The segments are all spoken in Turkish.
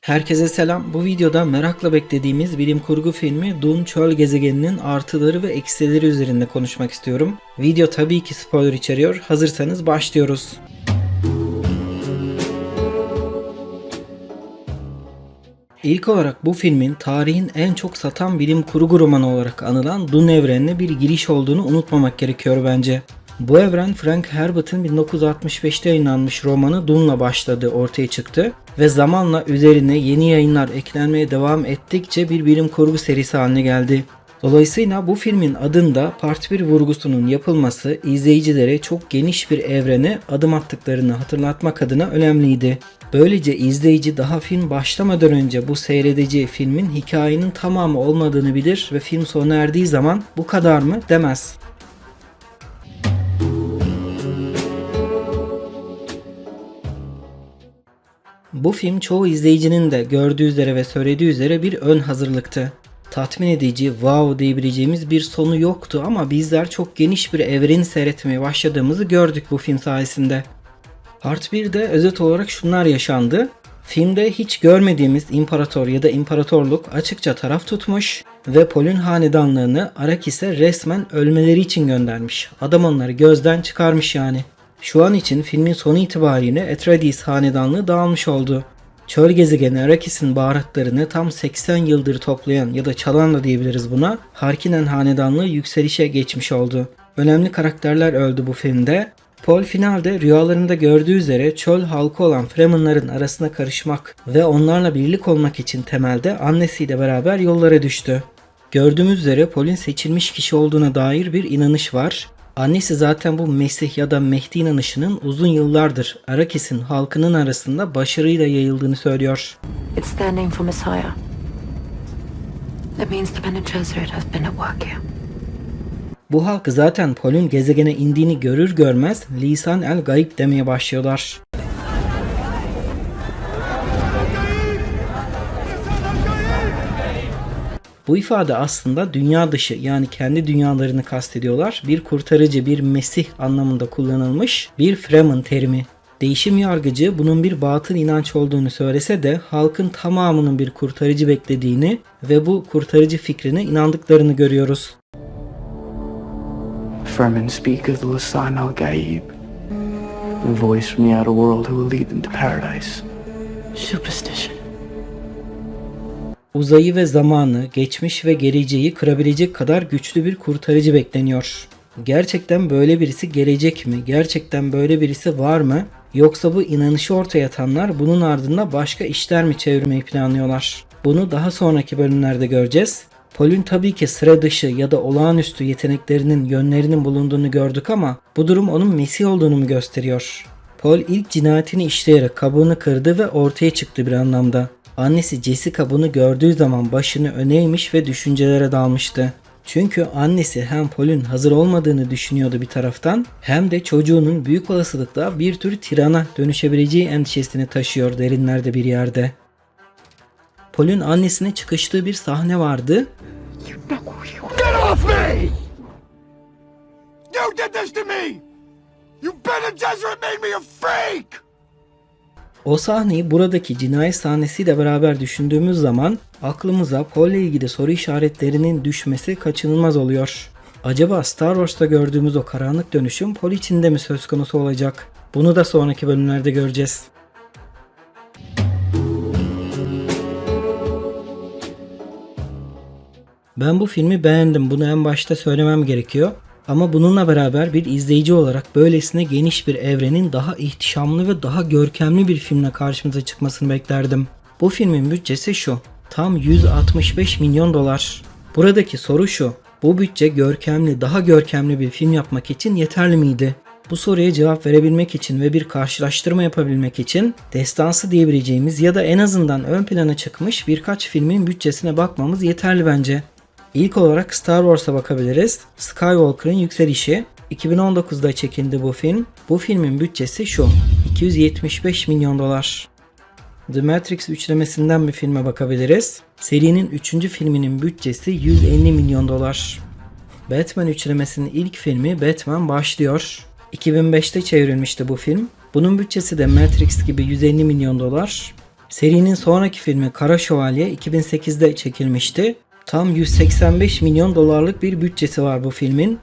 Herkese selam. Bu videoda merakla beklediğimiz bilim kurgu filmi Dune Çöl Gezegeni'nin artıları ve eksileri üzerinde konuşmak istiyorum. Video tabii ki spoiler içeriyor. Hazırsanız başlıyoruz. İlk olarak bu filmin tarihin en çok satan bilim kurgu romanı olarak anılan Dune evrenine bir giriş olduğunu unutmamak gerekiyor bence. Bu evren Frank Herbert'ın 1965'te yayınlanmış romanı Dune'la başladı, ortaya çıktı ve zamanla üzerine yeni yayınlar eklenmeye devam ettikçe bir bilim kurgu serisi haline geldi. Dolayısıyla bu filmin adında Part 1 vurgusunun yapılması izleyicilere çok geniş bir evrene adım attıklarını hatırlatmak adına önemliydi. Böylece izleyici daha film başlamadan önce bu seyredeceği filmin hikayenin tamamı olmadığını bilir ve film sona erdiği zaman bu kadar mı demez. Bu film çoğu izleyicinin de gördüğü üzere ve söylediği üzere bir ön hazırlıktı. Tatmin edici, wow diyebileceğimiz bir sonu yoktu ama bizler çok geniş bir evren seyretmeye başladığımızı gördük bu film sayesinde. Part 1'de özet olarak şunlar yaşandı. Filmde hiç görmediğimiz imparator ya da imparatorluk açıkça taraf tutmuş ve Pol'ün hanedanlığını Arakis'e resmen ölmeleri için göndermiş. Adam onları gözden çıkarmış yani. Şu an için filmin sonu itibariyle Atreides hanedanlığı dağılmış oldu. Çöl gezegeni Arakis'in baharatlarını tam 80 yıldır toplayan ya da çalan da diyebiliriz buna Harkinnen hanedanlığı yükselişe geçmiş oldu. Önemli karakterler öldü bu filmde. Paul finalde rüyalarında gördüğü üzere çöl halkı olan Fremenların arasına karışmak ve onlarla birlik olmak için temelde annesiyle beraber yollara düştü. Gördüğümüz üzere Paul'ün seçilmiş kişi olduğuna dair bir inanış var. Annesi zaten bu Mesih ya da Mehdi inanışının uzun yıllardır Arakis'in halkının arasında başarıyla yayıldığını söylüyor. It's their name for Messiah. It means the Bene Gesserit has been at work here. Bu halk zaten Paul'ün gezegene indiğini görür görmez Lisan el Gayb demeye başlıyorlar. Bu ifade aslında dünya dışı yani kendi dünyalarını kastediyorlar. Bir kurtarıcı, bir mesih anlamında kullanılmış bir Fremen terimi. Değişim yargıcı bunun bir batıl inanç olduğunu söylese de halkın tamamının bir kurtarıcı beklediğini ve bu kurtarıcı fikrine inandıklarını görüyoruz. Fremen speak of the Lisan al Gaib, the voice from the outer world who will lead them to paradise. Superstition. Uzayı ve zamanı, geçmiş ve geleceği kırabilecek kadar güçlü bir kurtarıcı bekleniyor. Gerçekten böyle birisi gelecek mi? Gerçekten böyle birisi var mı? Yoksa bu inanışı ortaya atanlar bunun ardında başka işler mi çevirmeyi planlıyorlar? Bunu daha sonraki bölümlerde göreceğiz. Paul'ün tabii ki sıra dışı ya da olağanüstü yeteneklerinin, yönlerinin bulunduğunu gördük ama bu durum onun Mesih olduğunu mu gösteriyor? Paul ilk cinayetini işleyerek kabuğunu kırdı ve ortaya çıktı bir anlamda. Annesi Jessica bunu gördüğü zaman başını öne eğmiş ve düşüncelere dalmıştı. Çünkü annesi hem Paul'ün hazır olmadığını düşünüyordu bir taraftan hem de çocuğunun büyük olasılıkla bir tür tirana dönüşebileceği endişesini taşıyor derinlerde bir yerde. Paul'ün annesine çıkıştığı bir sahne vardı Get off me! You did this to me! You Bene Gesserit made me a freak! O sahneyi buradaki cinayet sahnesiyle beraber düşündüğümüz zaman aklımıza ile ilgili soru işaretlerinin düşmesi kaçınılmaz oluyor. Acaba Star Wars'ta gördüğümüz o karanlık dönüşüm Paul için de mi söz konusu olacak? Bunu da sonraki bölümlerde göreceğiz. Ben bu filmi beğendim. Bunu en başta söylemem gerekiyor. Ama bununla beraber bir izleyici olarak böylesine geniş bir evrenin daha ihtişamlı ve daha görkemli bir filmle karşımıza çıkmasını beklerdim. Bu filmin bütçesi şu. Tam 165 milyon dolar. Buradaki soru şu. Bu bütçe görkemli, daha görkemli bir film yapmak için yeterli miydi? Bu soruya cevap verebilmek için ve bir karşılaştırma yapabilmek için destansı diyebileceğimiz ya da en azından ön plana çıkmış birkaç filmin bütçesine bakmamız yeterli bence. İlk olarak Star Wars'a bakabiliriz. Skywalker'ın yükselişi. 2019'da çekildi bu film. Bu filmin bütçesi şu. 275 milyon dolar. The Matrix üçlemesinden bir filme bakabiliriz. Serinin 3. filminin bütçesi 150 milyon dolar. Batman üçlemesinin ilk filmi Batman başlıyor. 2005'te çevrilmişti bu film. Bunun bütçesi de Matrix gibi 150 milyon dolar. Serinin sonraki filmi Kara Şövalye 2008'de çekilmişti. Tam 185 milyon dolarlık bir bütçesi var bu filmin.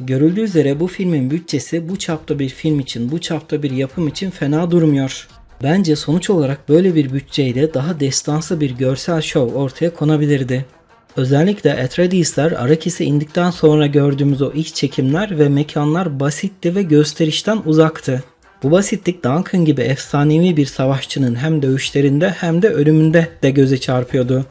Görüldüğü üzere bu filmin bütçesi bu çapta bir film için, bu çapta bir yapım için fena durmuyor. Bence sonuç olarak böyle bir bütçeyle daha destansı bir görsel şov ortaya konabilirdi. Özellikle Atreides'ler Arrakis'e indikten sonra gördüğümüz o ilk çekimler ve mekanlar basitti ve gösterişten uzaktı. Bu basitlik Duncan gibi efsanevi bir savaşçının hem dövüşlerinde hem de ölümünde de göze çarpıyordu.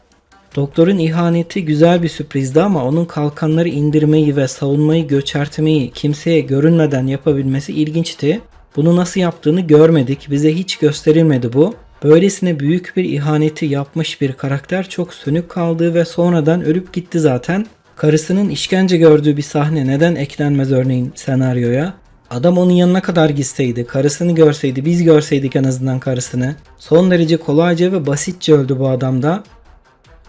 Doktorun ihaneti güzel bir sürprizdi ama onun kalkanları indirmeyi ve savunmayı göçertmeyi kimseye görünmeden yapabilmesi ilginçti. Bunu nasıl yaptığını görmedik. Bize hiç gösterilmedi bu. Böylesine büyük bir ihaneti yapmış bir karakter çok sönük kaldı ve sonradan ölüp gitti zaten. Karısının işkence gördüğü bir sahne neden eklenmez örneğin senaryoya? Adam onun yanına kadar gitseydi, karısını görseydi, biz görseydik en azından karısını. Son derece kolayca ve basitçe öldü bu adam da.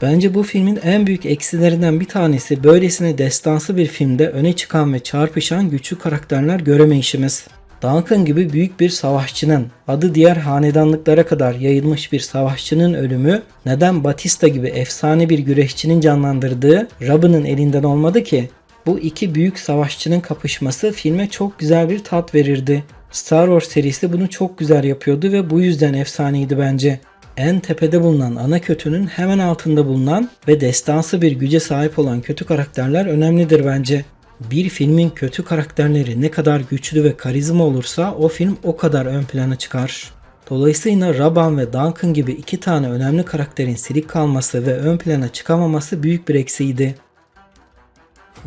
Bence bu filmin en büyük eksilerinden bir tanesi böylesine destansı bir filmde öne çıkan ve çarpışan güçlü karakterler göremeyişimiz. Duncan gibi büyük bir savaşçının, adı diğer hanedanlıklara kadar yayılmış bir savaşçının ölümü neden Batista gibi efsane bir güreşçinin canlandırdığı Robin'ın elinden olmadı ki? Bu iki büyük savaşçının kapışması filme çok güzel bir tat verirdi. Star Wars serisi bunu çok güzel yapıyordu ve bu yüzden efsaneydi bence en tepede bulunan ana kötünün hemen altında bulunan ve destansı bir güce sahip olan kötü karakterler önemlidir bence. Bir filmin kötü karakterleri ne kadar güçlü ve karizma olursa o film o kadar ön plana çıkar. Dolayısıyla Raban ve Duncan gibi iki tane önemli karakterin silik kalması ve ön plana çıkamaması büyük bir eksiğiydi.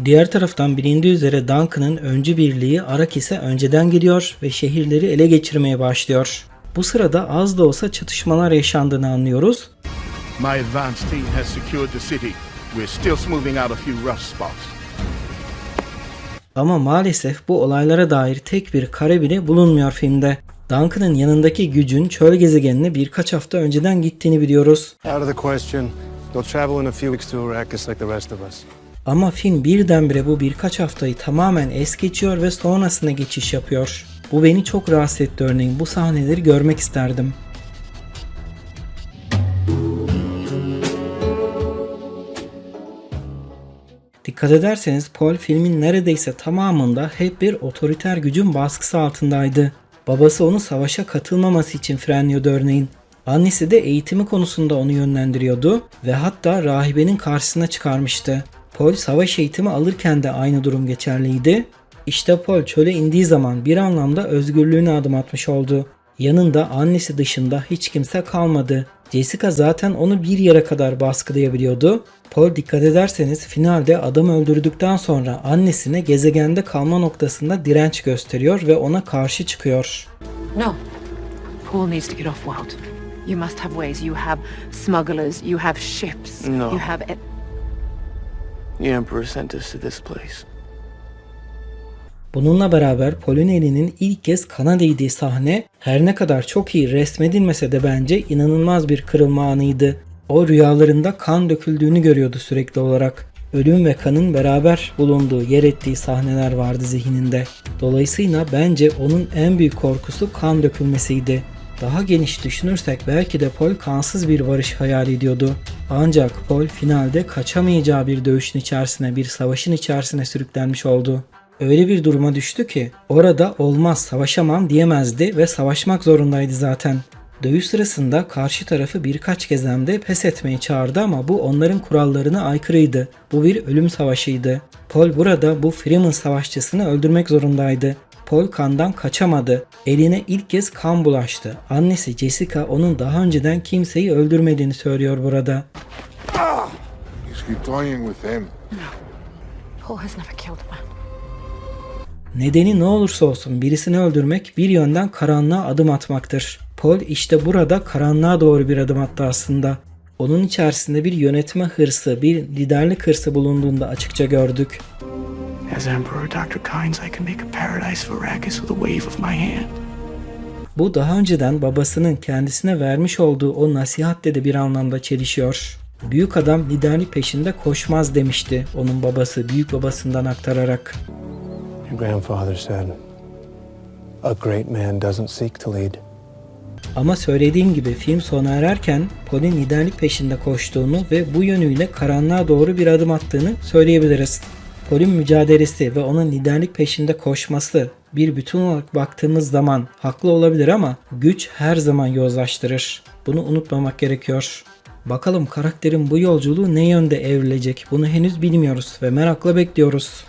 Diğer taraftan bilindiği üzere Duncan'ın öncü birliği Arrakis'e önceden gidiyor ve şehirleri ele geçirmeye başlıyor. Bu sırada az da olsa çatışmalar yaşandığını anlıyoruz. My advance team has secured the city. We're still smoothing out a few rough spots. Ama maalesef bu olaylara dair tek bir kare bile bulunmuyor filmde. Duncan'ın yanındaki gücün çöl gezegenine birkaç hafta önceden gittiğini biliyoruz. Out of the question. They'll travel in a few weeks to Arrakis like the rest of us. Ama film birdenbire bu birkaç haftayı tamamen es geçiyor ve sonrasına geçiş yapıyor. Bu beni çok rahatsız etti örneğin. Bu sahneleri görmek isterdim. Dikkat ederseniz Paul filmin neredeyse tamamında hep bir otoriter gücün baskısı altındaydı. Babası onu savaşa katılmaması için frenliyordu örneğin. Annesi de eğitimi konusunda onu yönlendiriyordu ve hatta rahibenin karşısına çıkarmıştı. Paul savaş eğitimi alırken de aynı durum geçerliydi. İşte Paul çöle indiği zaman bir anlamda özgürlüğüne adım atmış oldu. Yanında annesi dışında hiç kimse kalmadı. Jessica zaten onu bir yere kadar baskılayabiliyordu. Paul dikkat ederseniz finalde adamı öldürdükten sonra annesine gezegende kalma noktasında direnç gösteriyor ve ona karşı çıkıyor. No. Paul needs to get off world. You must have ways. You have smugglers. You have ships. No. You have. e- The Emperor sent us to this place. Bununla beraber Paul'ün elinin ilk kez kana değdiği sahne her ne kadar çok iyi resmedilmese de bence inanılmaz bir kırılma anıydı. O rüyalarında kan döküldüğünü görüyordu sürekli olarak. Ölüm ve kanın beraber bulunduğu, yer ettiği sahneler vardı zihninde. Dolayısıyla bence onun en büyük korkusu kan dökülmesiydi. Daha geniş düşünürsek belki de Paul kansız bir varış hayal ediyordu. Ancak Paul finalde kaçamayacağı bir dövüşün içerisine, bir savaşın içerisine sürüklenmiş oldu. Öyle bir duruma düştü ki orada olmaz savaşamam diyemezdi ve savaşmak zorundaydı zaten. Dövüş sırasında karşı tarafı birkaç kez hem de pes etmeye çağırdı ama bu onların kurallarına aykırıydı. Bu bir ölüm savaşıydı. Paul burada bu Freeman savaşçısını öldürmek zorundaydı. Paul kandan kaçamadı. Eline ilk kez kan bulaştı. Annesi Jessica onun daha önceden kimseyi öldürmediğini söylüyor burada. Keep toying with him. Paul has never killed a man. Nedeni ne olursa olsun birisini öldürmek bir yönden karanlığa adım atmaktır. Paul işte burada karanlığa doğru bir adım attı aslında. Onun içerisinde bir yönetme hırsı, bir liderlik hırsı bulunduğunda açıkça gördük. As Emperor Dr. Kynes, I can make a paradise for Arrakis with a wave of my hand. Bu daha önceden babasının kendisine vermiş olduğu o nasihatle de bir anlamda çelişiyor. Büyük adam liderlik peşinde koşmaz demişti onun babası büyük babasından aktararak. Your grandfather said, A great man doesn't seek to lead, Ama söylediğim gibi film sona ererken Paul'in liderlik peşinde koştuğunu ve bu yönüyle karanlığa doğru bir adım attığını söyleyebiliriz. Paul'in mücadelesi ve onun liderlik peşinde koşması bir bütün olarak baktığımız zaman haklı olabilir ama güç her zaman yozlaştırır. Bunu unutmamak gerekiyor. Bakalım karakterin bu yolculuğu ne yönde evrilecek bunu henüz bilmiyoruz ve merakla bekliyoruz.